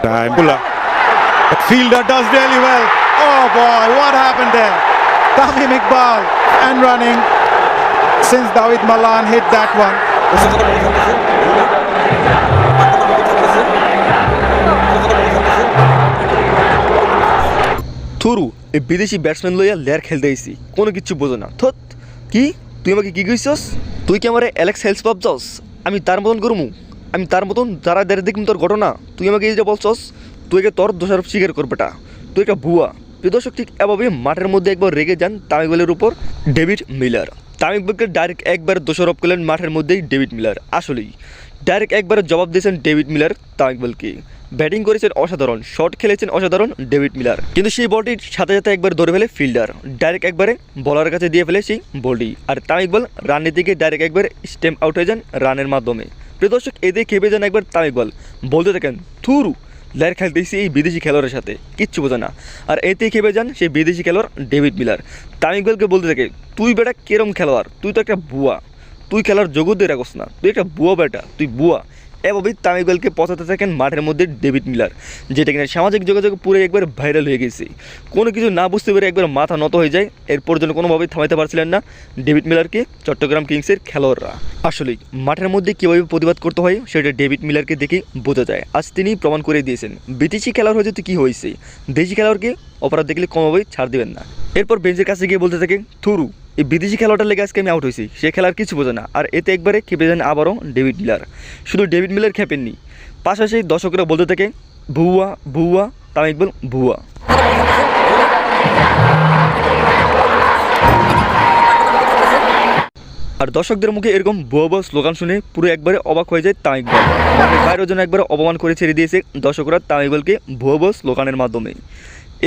Time. Bulla. But fielder does really well. Oh boy, what happened there? Tamim Iqbal and running since David Malan hit that one. থুরু এই বিদেশি batsman লইয়া layer খেলতে আইসি কোনো কিচ্ছু বোঝো না থত কি তুই আমাকে কি কইছস তুই কি আমারে অ্যালেক্স হেলস ভাবছস আমি তার মতন করমু আমি তার মতন যারা দেড় দেখুন তোর ঘটনা, তুই আমাকে এই যে বলছস, তুই একে তোর দোষারোপ স্বীকার করবেটা তুই একটা ভুয়া। দর্শক, ঠিক এভাবে মাঠের মধ্যে একবার রেগে যান তামিকবলের উপর ডেভিড মিলার। তামিকবলকে ডাইরেক্ট একবার দোষারোপ করলেন মাঠের মধ্যেই ডেভিড মিলার। আসলেই ডাইরেক্ট একবার জবাব দিয়েছেন ডেভিড মিলার তামিকবলকে ব্যাটিং করেছেন অসাধারণ, শট খেলেছেন অসাধারণ ডেভিড মিলার। কিন্তু সেই বলটির সাথে সাথে একবার ধরে ফেলে ফিল্ডার। ডাইরেক্ট একবারে বলার কাছে দিয়ে ফেলে সেই বলটি। আর তামিক বল রানের দিকে ডাইরেক্ট একবার স্টেম আউট হয়ে যান রানের মাধ্যমে। প্রিয় দর্শক এদের খেপে যান একবার তামিক বল বলতে থাকেন, থুরু লেয়ার খেলতেছি এই বিদেশি খেলোয়াড়ের সাথে, কিচ্ছু বোঝে না। আর এতে খেপে যান সেই বিদেশি খেলোয়াড় ডেভিড মিলার। তামিক বলকে বলতে থাকে, তুই বেটা কেরম খেলোয়াড়? তুই তো একটা বুয়া। তুই খেলার জগতে রাখস না। তুই একটা বুয়া বেটা, তুই বুয়া। এভাবেই তামিকবলকে পচাতে থাকেন মাঠের মধ্যে ডেভিড মিলার, যেটা কিনা সামাজিক যোগাযোগ পুরো একবার ভাইরাল হয়ে গেছে। কোনো কিছু না বুঝতে পেরে একবার মাথা নত হয়ে যায়, এরপর যেন কোনোভাবেই থামাইতে পারছিলেন না ডেভিড মিলারকে, চট্টগ্রাম কিংসের খেলোয়াড়রা। আসলেই, মাঠের মধ্যে কীভাবে প্রতিবাদ করতে হয়, সেটা ডেভিড মিলারকে দেখে বোঝা যায়। আজ তিনি প্রমাণ করে দিয়েছেন, বিদেশি খেলোয়াড় হয়েছে তো কী হয়েছে? দেশি খেলোয়াড়কে অপরাধ দেখলে কোনোভাবেই ছাড় দেবেন না। এরপর বেঞ্চের কাছে গিয়ে বলতে থাকে, থুরু এই বিদেশি খেলাটার লেগে আজকে আমি আউট হয়েছি। সে খেলার কিছু বোঝে না। আর এতে একবারে খেপে যান আবারও ডেভিড মিলার। শুধু ডেভিড মিলার খেপেননি, পাশাপাশি দর্শকরা বলতে থাকে, ভুয়া ভুয়া তামিক বল ভুয়া। আর দর্শকদের মুখে এরকম ভুয়া ভুয়া স্লোগান শুনে পুরো একবারে অবাক হয়ে যায় তামিক বল মাঠের বাইরের জন্য একবারে অপমান করে ছেড়ে দিয়েছে দর্শকরা তামিক বলকে ভুয়া ভুয়া স্লোগানের মাধ্যমে।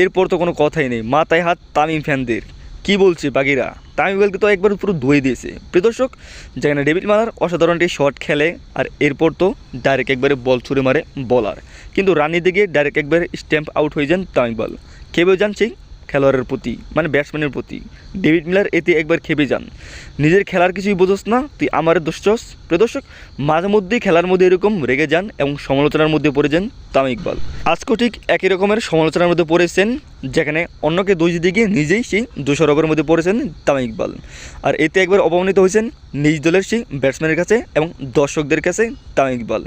এরপর তো কোনো কথাই নেই। মাথায় হাত তামিম ফ্যানদের। কি বলছে বাকিরা তামিম ইকবালকে তো একবার পুরো ধুয়ে দিয়েছে। প্রিয় দর্শক, যেখানে ডেভিড মালার অসাধারণ একটি শট খেলে, আর এরপর তো ডাইরেক্ট একবারে বল ছুড়ে মারে বলার কিন্তু রানি দিকে ডাইরেক্ট একবারে স্ট্যাম্প আউট হয়ে যান তামিম ইকবাল। খেপেও যান খেলোয়াড়ের প্রতি মানে ব্যাটসম্যানের প্রতি। ডেভিড মিলার এতে একবার খেপে যান। নিজের খেলার কিছুই বোঝোস না, তুই আমার দোষস প্রদর্শক মাঝে মধ্যেই খেলার মধ্যে এরকম রেগে যান এবং সমালোচনার মধ্যে পড়ে যান তামিম ইকবাল। আজকেও ঠিক একই রকমের সমালোচনার মধ্যে পড়েছেন, যেখানে অন্যকে দোষ গিয়ে নিজেই সেই দোষারোপের মধ্যে পড়েছেন তামিম ইকবাল। আর এতে একবার অপমানিত হয়েছেন নিজ দলের সেই ব্যাটসম্যানের কাছে এবং দর্শকদের কাছে তামিম ইকবাল।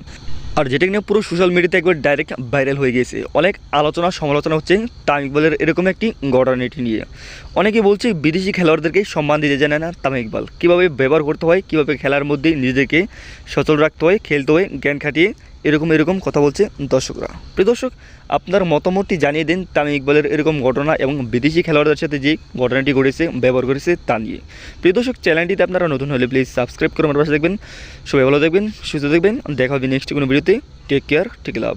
আর যেটা নিয়ে পুরো সোশ্যাল মিডিয়াতে একবার ডাইরেক্ট ভাইরাল হয়ে গেছে অনেক আলোচনা, সমালোচনা হচ্ছে তামিম ইকবালের এরকম একটি ঘটনাটি নিয়ে। অনেকে বলছে বিদেশি খেলোয়াড়দেরকে সম্মান দিতে জানে না তামিম ইকবাল কীভাবে ব্যবহার করতে হয়, কীভাবে খেলার মধ্যে নিজেদেরকে সচল রাখতে হয়, খেলতে হয়, জ্ঞান খাটিয়ে এরকম এরকম কথা বলছে দর্শকরা। প্রিয় দর্শক, আপনার মতামতটি জানিয়ে দিন তামিম ইকবালের এরকম ঘটনা এবং বিদেশি খেলোয়াড়দের সাথে যে ঘটনাটি ঘটেছে, ব্যবহার করেছে তা নিয়ে। প্রিয় দর্শক, চ্যানেলটিতে আপনারা নতুন হলে প্লিজ সাবস্ক্রাইব করে আমার পাশে দেখবেন। সবাই ভালো দেখবেন সুস্থ দেখবেন দেখা হবে নেক্সট কোনো ভিডিওতে। টেক কেয়ার টেক লাভ